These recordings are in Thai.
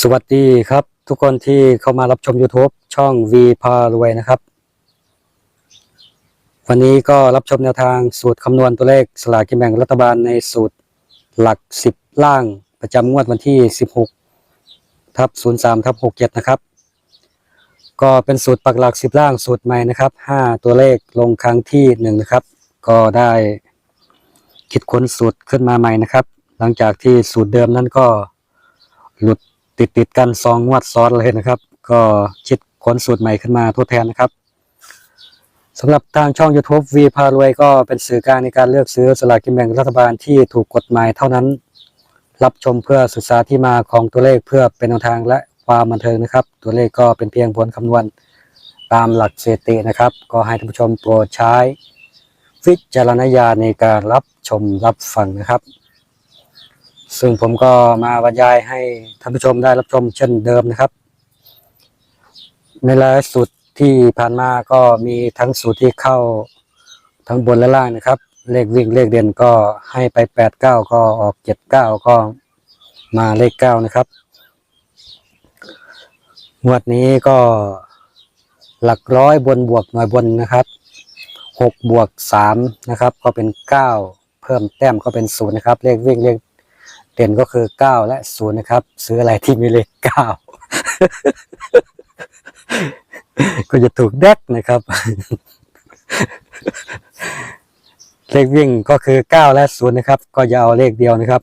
สวัสดีครับทุกคนที่เข้ามารับชม YouTube ช่อง V พารวยนะครับ วันนี้ก็รับชมแนวทางสูตรคำนวณตัวเลขสลากกินแบ่งรัฐบาลในสูตรหลัก 10 ล่างประจำงวดวันที่ 16ทับ03ทับ67 นะครับ ก็เป็นสูตรปักหลัก 10 ล่างสูตรใหม่นะครับ 5 ตัวเลขลงครั้งที่ 1 นะครับ ก็ได้คิดค้นสูตรขึ้นมาใหม่นะครับ หลังจากที่สูตรเดิมนั้นก็หลุด ติดติดกันสองงวดซ้อนเลยนะครับ ก็คิดค้นสูตรใหม่ขึ้นมาทดแทนนะครับสำหรับทางช่อง YouTube V พารวยก็เป็นสื่อกลางในการเลือกซื้อสลากกินแบ่งรัฐบาลที่ถูกกฎหมายเท่านั้น รับชมเพื่อศึกษาที่มาของตัวเลขเพื่อเป็นแนวทางและความบันเทิงนะครับ ตัวเลขก็เป็นเพียงผลคำนวณตามหลักเสถิตินะครับ ก็ให้ท่านผู้ชมโปรดใช้วิจารณญาณในการรับชมรับฟังนะครับ ซึ่งผมก็มาบรรยายให้ท่านผู้ชมได้รับชมเช่นเดิมนะครับ ในรายสูตรที่ผ่านมาก็มีทั้งสูตรที่เข้าทั้งบนและล่างนะครับ เลขวิ่งเลขเด่นก็ให้ไปแปดเก้าก็ออกเจ็ดเก้าก็มาเลขเก้านะครับงวดนี้ก็หลักร้อยบนบวกหน่วยบนนะครับหกบวกสามนะครับ ก็เป็นเก้าเพิ่มแต้มก็เป็นศูนย์นะครับ เลขวิ่งเลข เด่นก็คือ9และ0นะครับ ซื้ออะไรที่มีเลข9ก็จะถูกแดกนะครับ เลขวิ่งก็คือ9และ0นะครับ ก็จะเอาเลขเดียวนะครับ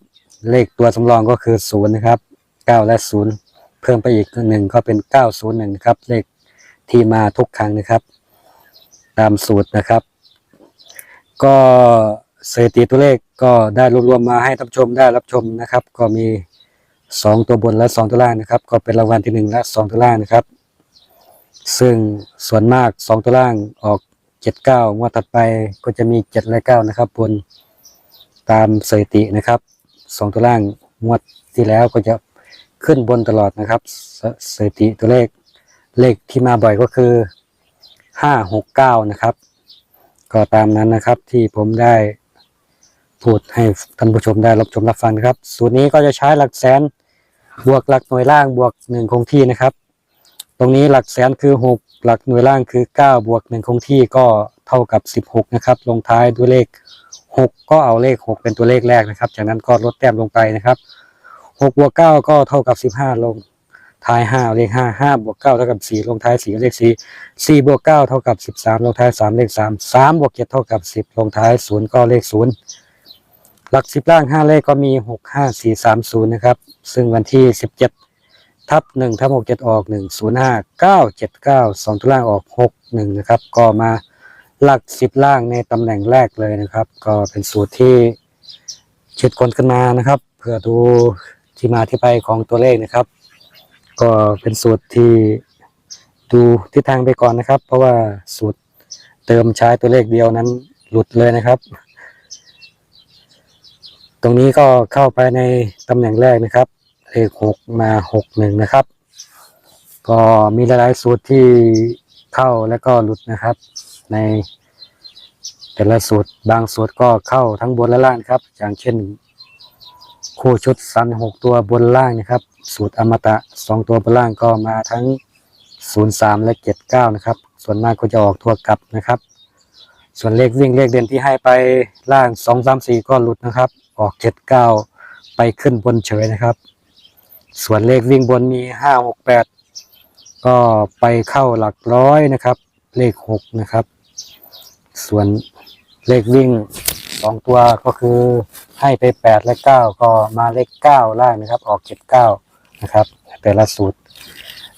เลขตัวสำรองก็คือ0นะครับ9และ0เพิ่มไปอีกหนึ่งก็เป็น901นะครับ เลขที่มาทุกครั้งนะครับ ตามสูตรนะครับ ก็ สถิติตัวเลขก็ได้รวมๆมาให้ท่านผู้ชมได้รับชมนะครับ ก็มี 2 ตัวบนและ 2 ตัวล่างนะครับ ก็เป็นรางวัลที่ 1 และ 2 ตัวล่างนะครับ ซึ่งส่วนมาก 2 ตัวล่างออก 79งวดถัดไปก็จะมี 7 และ 9 นะครับบนตามสถิตินะครับ 2 ตัวล่างงวดที่แล้วก็จะขึ้นบนตลอดนะครับสถิติตัวเลขเลขที่มาบ่อยก็คือ569นะครับ ก็ตามนั้นนะครับที่ผมได้ พูดให้ท่านผู้ชมได้รับชมรับฟังนะครับ สูตรนี้ก็จะใช้หลักแสนบวกหลักหน่วยล่างบวกหนึ่งคงที่นะครับ ตรงนี้หลักแสนคือหกหลักหน่วยล่างคือเก้าบวกหนึ่งคงที่ก็เท่ากับสิบหกนะครับ ลงท้ายด้วยเลขหกก็เอาเลขหกเป็นตัวเลขแรกนะครับ จากนั้นก็ลดแต้มลงไปนะครับหกบวกเก้าก็เท่ากับสิบห้าลงท้ายห้าเลขห้าห้าบวกเก้าเท่ากับสี่ลงท้ายสี่เลขสี่สี่บวกเก้าเท่ากับสิบสามลงท้ายสามเลขสามสามบวกเจ็ดเท่ากับสิบลงท้ายศูนย์ก็เลขศูนย์ หลักสิบล่างห้าเลขก็มีหกห้าสี่สามศูนย์นะครับ ซึ่งวันที่สิบเจ็ดทับหนึ่งทับหกเจ็ดออกหนึ่งศูนย์ห้าเก้าเจ็ดเก้าสองตัวล่างออกหกหนึ่งนะครับ ก็มาหลักสิบล่างในตำแหน่งแรกเลยนะครับ ก็เป็นสูตรที่คิดคนขึ้นมานะครับ เพื่อดูที่มาที่ไปของตัวเลขนะครับ ก็เป็นสูตรที่ดูทิศทางไปก่อนนะครับ เพราะว่าสูตรเติมใช้ตัวเลขเดียวนั้นหลุดเลยนะครับ ตรงนี้ก็เข้าไปในตำแหน่งแรกนะครับ เลขหกมาหกหนึ่งนะครับ ก็มีหลายๆสูตรที่เข้าแล้วก็หลุดนะครับ ในแต่ละสูตรบางสูตรก็เข้าทั้งบนและล่างครับ อย่างเช่น คู่ชุดสันหกตัวบนล่างนะครับ สูตรอมตะสองตัวบนล่างก็มาทั้ง03และ79นะครับ ส่วนมากก็จะออกทั่วกลับนะครับ ส่วนเลขวิ่งเลขเด่นที่ให้ไปล่าง2 3 4ก็หลุดนะครับ ออก79ไปขึ้นบนเฉยนะครับ ส่วนเลขวิ่งบนมี5 6 8ก็ไปเข้าหลักร้อยนะครับ เลข6นะครับ ส่วนเลขวิ่ง2ตัวก็คือให้ไป8และ9ก็มาเลข9ล่างนะครับ ออก79นะครับ แต่ละสูตร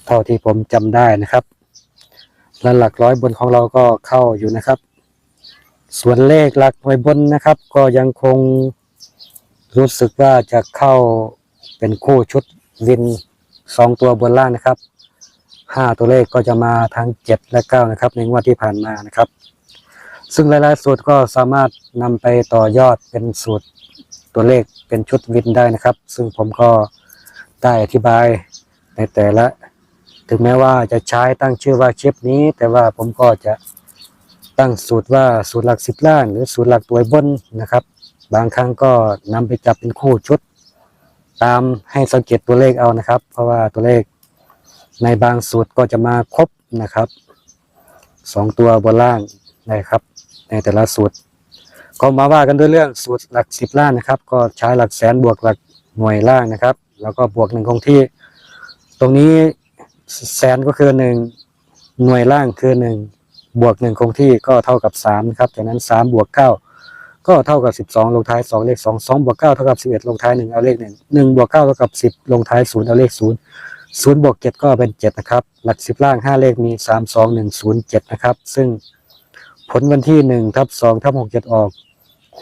เท่าที่ผมจำได้นะครับ และหลักร้อยบนของเราก็เข้าอยู่นะครับ ส่วนเลขหลักหน่วยบนนะครับ ก็ยังคง รู้สึกว่าจะเข้าเป็นคู่ชุดวินสองตัวบนล่างนะครับห้าตัวเลขก็จะมาทั้งเจ็ดและเก้านะครับ ในงวดที่ผ่านมานะครับ ซึ่งหลายๆสูตรก็สามารถนำไปต่อยอดเป็นสูตรตัวเลขเป็นชุดวินได้นะครับ ซึ่งผมก็ได้อธิบายในแต่ละ ถึงแม้ว่าจะใช้ตั้งชื่อว่าเชิปนี้ แต่ว่าผมก็จะตั้งสูตรว่าสูตรหลักสิบล่างหรือสูตรหลักตัวบนนะครับ บางครั้งก็นำไปจับเป็นคู่ชุด ตามให้สังเกตตัวเลขเอานะครับ เพราะว่าตัวเลขในบางสูตรก็จะมาครบนะครับสองตัวบนล่างนะครับ ในแต่ละสูตร ก็มาว่ากันด้วยเรื่องสูตรหลักสิบล้านนะครับ ก็ใช้หลักแสนบวกหลักหน่วยล่างนะครับ แล้วก็บวกหนึ่งคงที่ ตรงนี้แสนก็คือหนึ่งหน่วยล่างคือหนึ่งบวกหนึ่งคงที่ก็เท่ากับสามนะครับจากนั้นสามบวกเก้า ก็เท่ากับสิบสองลงท้ายสองเลขสองสองบวกเก้าเท่ากับสิบเอ็ดลงท้ายหนึ่งเอาเลขหนึ่งหนึ่งบวกเก้าเท่ากับสิบลงท้ายศูนย์เอาเลขศูนย์ศูนย์บวกเจ็ดก็เป็นเจ็ดนะครับ หลักสิบล่างห้าเลขมีสามสองหนึ่งศูนย์เจ็ดนะครับ ซึ่งผลวันที่หนึ่งทับสองทับหกเจ็ดออก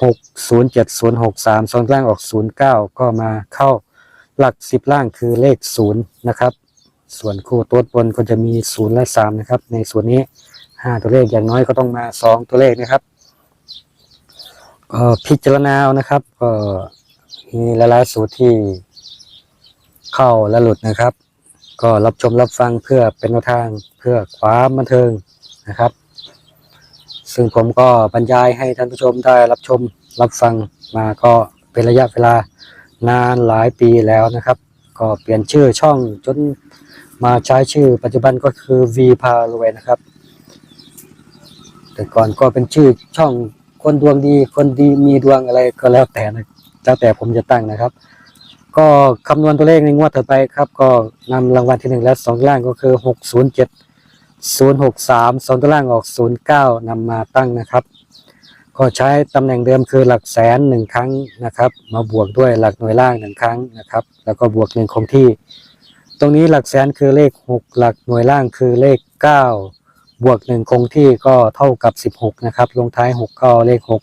หกศูนย์เจ็ดศูนย์หกสามส่วนล่างออกศูนย์เก้าก็มาเข้าหลักสิบล่างคือเลขศูนะครับ ส่วนคู่ตัวบนก็จะมีศูนย์และสามนะครับ ในส่วนนี้ห้าตัวเลขอย่างน้อยก็ต้องมาสองตัวเลขนะครับ พิจารณาเอานะครับ ก็มีหลายๆสูตรที่เข้าและหลุดนะครับ ก็รับชมรับฟังเพื่อเป็นแนวทางเพื่อความบันเทิงนะครับ ซึ่งผมก็บรรยายให้ท่านผู้ชมได้รับชมรับฟังมาก็เป็นระยะเวลานานหลายปีแล้วนะครับ ก็เปลี่ยนชื่อช่องจนมาใช้ชื่อปัจจุบันก็คือ V พารวยนะครับ แต่ก่อนก็เป็นชื่อช่อง คนดวงดี คนดีมีดวงอะไรก็แล้วแต่นะแล้วแต่ผมจะตั้งนะครับ ก็คำนวณตัวเลขในงวดต่อไปครับ ก็นำรางวัลที่หนึ่งและสองล่างก็คือหกศูนย์เจ็ดศูนย์หกสามสองตัวล่างออกศูนย์เก้านำมาตั้งนะครับก็ใช้ตำแหน่งเดิมคือหลักแสนหนึ่งครั้งนะครับ มาบวกด้วยหลักหน่วยล่างหนึ่งครั้งนะครับ แล้วก็บวกหนึ่งคงที่ ตรงนี้หลักแสนคือเลขหกหลักหน่วยล่างคือเลขเก้า บวกหนึ่งคงที่ก็เท่ากับสิบหกนะครับ ลงท้ายหกก็เลขหก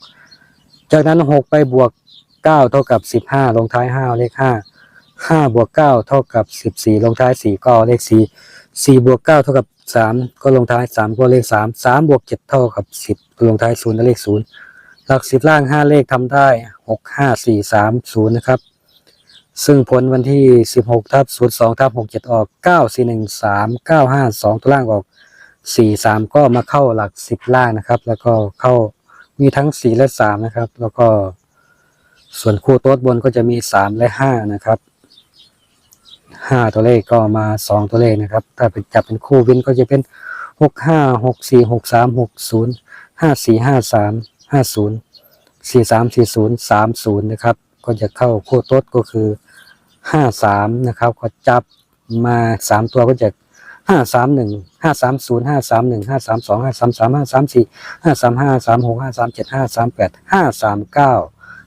จากนั้นหกไปบวกเก้าเท่ากับสิบห้าลงท้ายห้าเลขห้าห้าบวกเก้าเท่ากับสิบสี่ลงท้ายสี่ก็เลขสี่สี่บวกเก้าเท่ากับสามก็ลงท้ายสามก็เลขสามสามบวกเจ็ดเท่ากับสิบลงท้ายศูนย์เลขศูนย์หลักสิบล่างห้าเลขทำได้หกห้าสี่สามศูนย์นะครับ ซึ่งผลวันที่สิบหกทับศูนย์สองทับหกเจ็ดออกเก้าสี่หนึ่งสามเก้าห้าสองตัวล่างออก สี่สามก็มาเข้าหลักสิบล่างนะครับ แล้วก็เข้ามีทั้งสี่และสามนะครับ แล้วก็ส่วนคู่โต๊ดบนก็จะมีสามและห้านะครับห้าตัวเลขก็มาสองตัวเลขนะครับ ถ้าเป็นจับเป็นคู่วินก็จะเป็นหกห้าหกสี่หกสามหกศูนย์ห้าสี่ห้าสามห้าศูนย์สี่สามสี่ศูนย์สามศูนย์นะครับ ก็จะเข้าคู่โต๊ดก็คือห้าสามนะครับ ก็จับมาสามตัวก็จะ ห้าสามหนึ่งห้าสามศูนย์ห้าสามหนึ่งห้าสามสองห้าสามสามห้าสามสี่ห้าสามห้าสามหกห้าสามเจ็ดห้าสามแปดห้าสามเก้า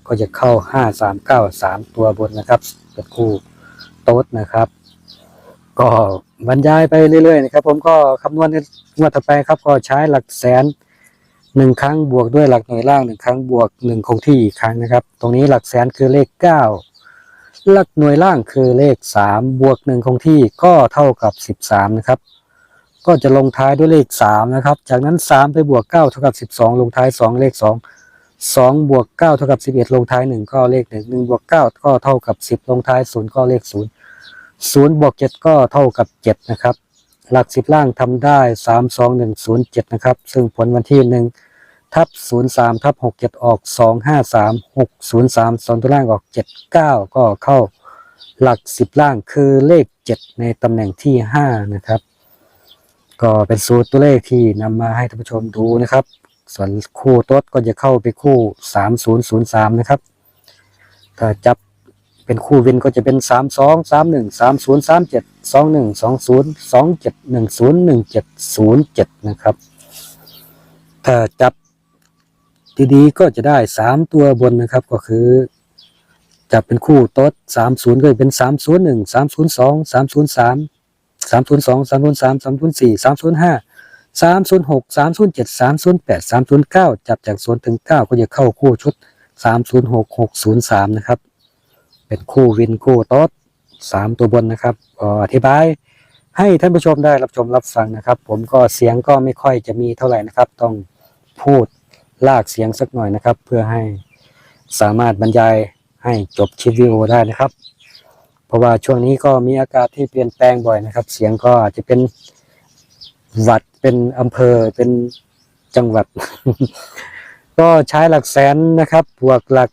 ก็จะเข้าห้าสามเก้าสามตัวบนนะครับเป็นคู่โต๊ดนะครับ ก็บรรยายไปเรื่อยๆนะครับ ผมก็คำนวณงวดต่อไปครับ ก็ใช้หลักแสนหนึ่งครั้งบวกด้วยหลักหน่วยล่างหนึ่งครั้งบวกหนึ่งคงที่อีกครั้งนะครับ ตรงนี้หลักแสนคือเลขเก้า หลักหน่วยล่างคือเลขสามบวกหนึ่งคงที่ก็เท่ากับสิบสามนะครับ ก็จะลงท้ายด้วยเลขสามนะครับ จากนั้นสามไปบวกเก้าเท่ากับสิบสองลงท้ายสองเลขสองสองบวกเก้าเท่ากับสิบเอ็ดลงท้ายหนึ่งก็เลขหนึ่งบวกเก้าก็เท่ากับสิบลงท้ายศูนย์ก็เลขศูนย์ศูนย์บวกเจ็ดก็เท่ากับเจ็ดนะครับ หลักสิบล่างทำได้สามสองหนึ่งศูนย์เจ็ดนะครับ ซึ่งผลวันที่หนึ่ง ทับศูนย์สามทับหกเจ็ดออกสองห้าสามหกศูนย์สามสองตัวล่างออกเจ็ดเก้าก็เข้าหลักสิบล่างคือเลขเจ็ดในตำแหน่งที่ห้านะครับ ก็เป็นสูตรตัวเลขที่นำมาให้ท่านผู้ชมดูนะครับ ส่วนคู่ต๊ดก็จะเข้าไปคู่สามศูนย์ศูนย์สามนะครับถ้าจับเป็นคู่วินก็จะเป็นสามสองสามหนึ่งสามศูนย์สามเจ็ดสองหนึ่งสองศูนย์สองเจ็ดหนึ่งศูนย์หนึ่งเจ็ดศูนย์เจ็ดนะครับ ถ้าจับ ดีๆก็จะได้สามตัวบนนะครับก็คือจับเป็นคู่โต๊ดสามศูนย์ก็จะเป็นสามศูนย์หนึ่งสามศูนย์สองสามศูนย์สามสามศูนย์สองสามศูนย์สามสามศูนย์สี่สามศูนย์ห้าสามศูนย์หกสามศูนย์เจ็ดสามศูนย์แปดสามศูนย์เก้าจับจากศูนย์ถึงเก้าก็จะเข้าคู่ชุดสามศูนย์หกหกศูนย์สามนะครับ เป็นคู่วินคู่โต๊ดสามตัวบนนะครับอธิบายให้ท่านผู้ชมได้รับชมรับฟังนะครับ ผมก็เสียงก็ไม่ค่อยจะมีเท่าไหร่นะครับ ต้องพูด ลากเสียงสักหน่อยนะครับ เพื่อให้สามารถบรรยายให้จบคลิปวิดีโอได้นะครับ เพราะว่าช่วงนี้ก็มีอากาศที่เปลี่ยนแปลงบ่อยนะครับ เสียงก็อาจจะเป็นวัดเป็นอำเภอเป็นจังหวัด ก็ใช้หลักแสนนะครับบวกหลัก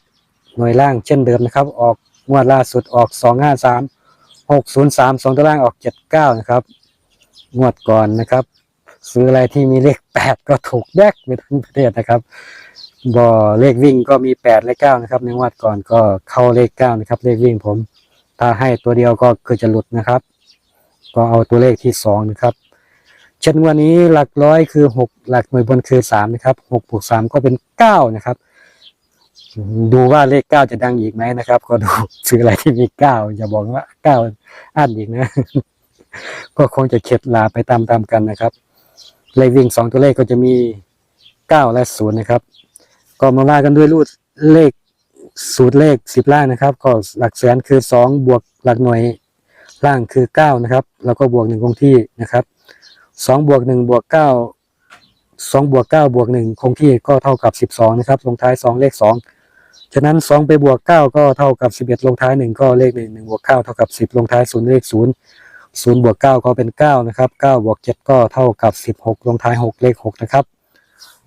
หน่วยล่างเช่นเดิมนะครับ ออกงวดล่าสุดออกสองห้าสามหกศูนย์สามสองตัวล่างออกเจ็ดเก้านะครับ งวดก่อนนะครับ ซื้ออะไรที่มีเลขแปดก็ถูกแยกไปทั้งประเทศนะครับบ่เลขวิ่งก็มีแปดและเก้านะครับในงวดก่อนก็เข้าเลขเก้านะครับ เลขวิ่งผม ถ้าให้ตัวเดียวก็คือจะหลุดนะครับ ก็เอาตัวเลขที่สองนะครับ เช่นวันนี้หลักร้อยคือหกหลักหน่วยบนคือสามนะครับหกบวกสามก็เป็นเก้านะครับ ดูว่าเลขเก้าจะดังอีกไหมนะครับ ก็ดูซื้ออะไรที่มีเก้าอย่าบอกว่าเก้าอันอีกนะ ก็คงจะเข็ดลาไปตามๆกันนะครับ เลขวิ่งสองตัวเลขก็จะมีเก้าและศูนย์นะครับ ก็มาว่ากันด้วยรูดเลขสูตรเลขสิบล่างนะครับ ก็หลักแสนคือสองบวกหลักหน่วยล่างคือเก้านะครับ แล้วก็บวกหนึ่งคงที่นะครับสองบวกหนึ่งบวกเก้าสองบวกเก้าบวกหนึ่งคงที่ก็เท่ากับสิบสองนะครับลงท้ายสองเลขสองฉะนั้นสองไปบวกเก้าก็เท่ากับสิบเอ็ดลงท้ายหนึ่งก็เลขหนึ่งหนึ่งบวกเก้าเท่ากับสิบลงท้ายศูนย์เลขศูนย์ ศูนย์บวกเก้าก็เป็นเก้านะครับเก้าบวกเจ็ดก็เท่ากับสิบหกลงท้ายหกเลขหกนะครับ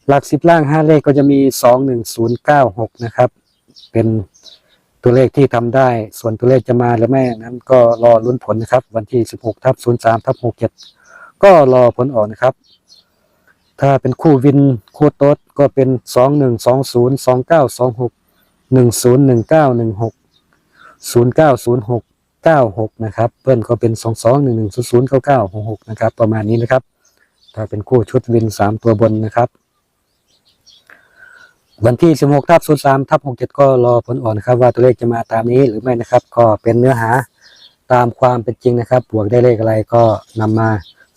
หลักสิบล่างห้าเลขก็จะมีสองหนึ่งศูนย์เก้าหกนะครับ เป็นตัวเลขที่ทำได้ ส่วนตัวเลขจะมาหรือไม่นั้นก็รอลุ้นผลนะครับ วันที่สิบหกทับศูนย์สามทับหกเจ็ดก็รอผลออกนะครับ ถ้าเป็นคู่วินคู่โต๊ดก็เป็นสองหนึ่งสองศูนย์สองเก้าสองหกหนึ่งศูนย์หนึ่งเก้าหนึ่งหกศูนย์เก้าศูนย์หก เก้าหกนะครับเปิ้ลก็เป็นสองสองหนึ่งหนึ่งศูนย์ศูนย์เก้าเก้าหกหกนะครับ ประมาณนี้นะครับ ถ้าเป็นคู่ชุดวินสามตัวบนนะครับ วันที่ 16ทับ03ทับ67 ก็รอผลอ่อนะครับ ว่าตัวเลขจะมาตามนี้หรือไม่นะครับ ก็เป็นเนื้อหาตามความเป็นจริงนะครับ บวกได้เลขอะไรก็นำมา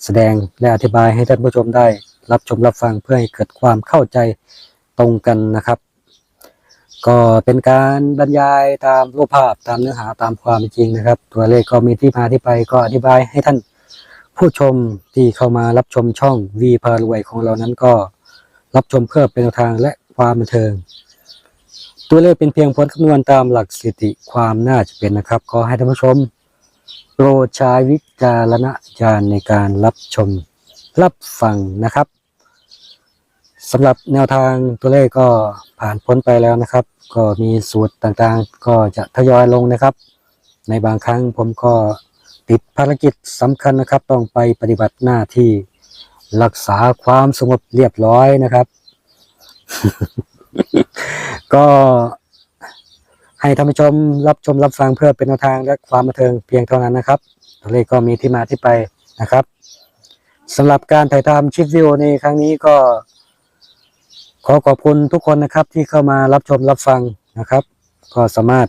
แสดงและอธิบายให้ท่านผู้ชมได้รับชมรับฟังเพื่อให้เกิดความเข้าใจตรงกันนะครับ ก็เป็นการบรรยายตามรูปภาพตามเนื้อหาตามความเป็นจริงนะครับ ตัวเลขก็มีที่มาที่ไปก็อธิบายให้ท่านผู้ชมที่เข้ามารับชมช่องวีพารวยของเรานั้นก็รับชมเพื่อเป็นทางและความบันเทิง ตัวเลขเป็นเพียงผลคำนวณตามหลักสถิติความน่าจะเป็นนะครับขอให้ท่านผู้ชม โปรดใช้วิจารณญาณในการรับชมรับฟังนะครับ สำหรับแนวทางตัวเลขก็ผ่านพ้นไปแล้วนะครับ ก็มีสูตรต่างๆ ก็จะทยอยลงนะครับ ในบางครั้งผมก็ติดภารกิจสำคัญนะครับ ต้องไปปฏิบัติหน้าที่รักษาความสงบเรียบร้อยนะครับ ก็ให้ท่านผู้ชมรับชมรับฟังเพื่อเป็นแนวทางและความบันเทิงเพียงเท่านั้นนะครับ ตัวเลขก็มีที่มาที่ไปนะครับสำหรับการถ่ายทำคลิปวิดีโอในครั้งนี้ก็ ขอขอบคุณทุกคนนะครับที่เข้ามารับชมรับฟังนะครับ ก็สามารถ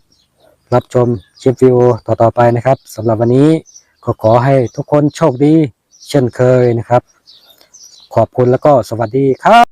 รับชมคลิปวิดีโอต่อๆไปนะครับสำหรับวันนี้ก็ขอให้ทุกคนโชคดีเช่นเคยนะครับ ขอบคุณแล้วก็สวัสดีครับ